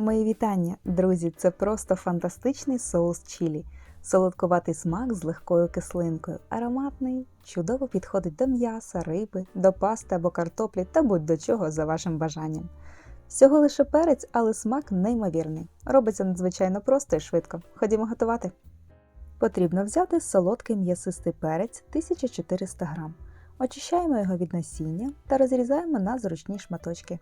Мої вітання, друзі! Це просто фантастичний соус чілі. Солодкуватий смак з легкою кислинкою, ароматний, чудово підходить до м'яса, риби, до пасти або картоплі та будь-до чого за вашим бажанням. Всього лише перець, але смак неймовірний. Робиться надзвичайно просто і швидко. Ходімо готувати. Потрібно взяти солодкий м'ясистий перець 1400 г. Очищаємо його від насіння та розрізаємо на зручні шматочки.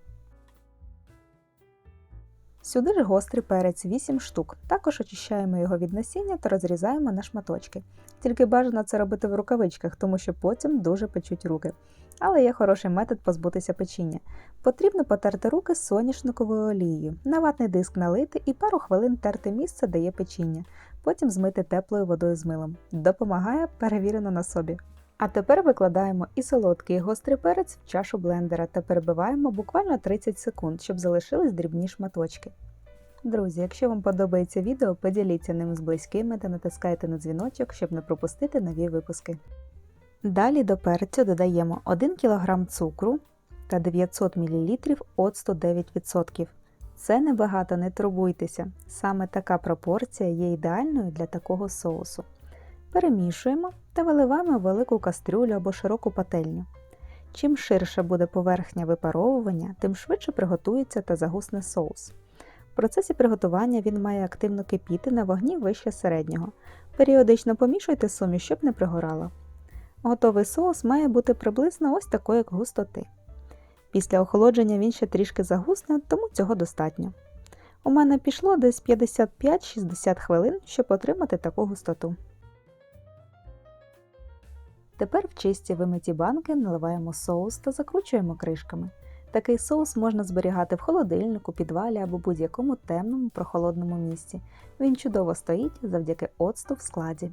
Сюди ж гострий перець 8 штук. Також очищаємо його від насіння та розрізаємо на шматочки. Тільки бажано це робити в рукавичках, тому що потім дуже печуть руки. Але є хороший метод позбутися печіння. Потрібно потерти руки соняшниковою олією, на ватний диск налити і пару хвилин терти місце, де є печіння. Потім змити теплою водою з милом. Допомагає перевірено на собі. А тепер викладаємо і солодкий і гострий перець в чашу блендера та перебиваємо буквально 30 секунд, щоб залишились дрібні шматочки. Друзі, якщо вам подобається відео, поділіться ним з близькими та натискайте на дзвіночок, щоб не пропустити нові випуски. Далі до перцю додаємо 1 кг цукру та 900 мл оцту 9%. Це небагато, не турбуйтеся. Саме така пропорція є ідеальною для такого соусу. Перемішуємо та виливаємо в велику кастрюлю або широку пательню. Чим ширша буде поверхня випаровування, тим швидше приготується та загусне соус. В процесі приготування він має активно кипіти на вогні вище середнього. Періодично помішуйте суміш, щоб не пригорало. Готовий соус має бути приблизно ось такої як густоти. Після охолодження він ще трішки загусне, тому цього достатньо. У мене пішло десь 55-60 хвилин, щоб отримати таку густоту. Тепер в чисті вимиті банки наливаємо соус та закручуємо кришками. Такий соус можна зберігати в холодильнику, підвалі або будь-якому темному прохолодному місці. Він чудово стоїть завдяки оцту в складі.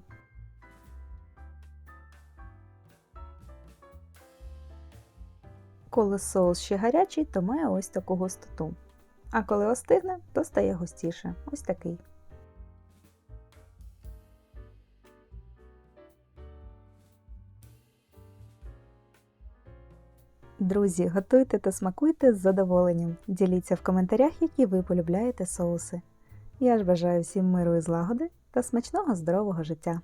Коли соус ще гарячий, то має ось таку густоту. А коли остигне, то стає густіше. Ось такий. Друзі, готуйте та смакуйте з задоволенням. Діліться в коментарях, які ви полюбляєте соуси. Я ж бажаю всім миру і злагоди та смачного здорового життя!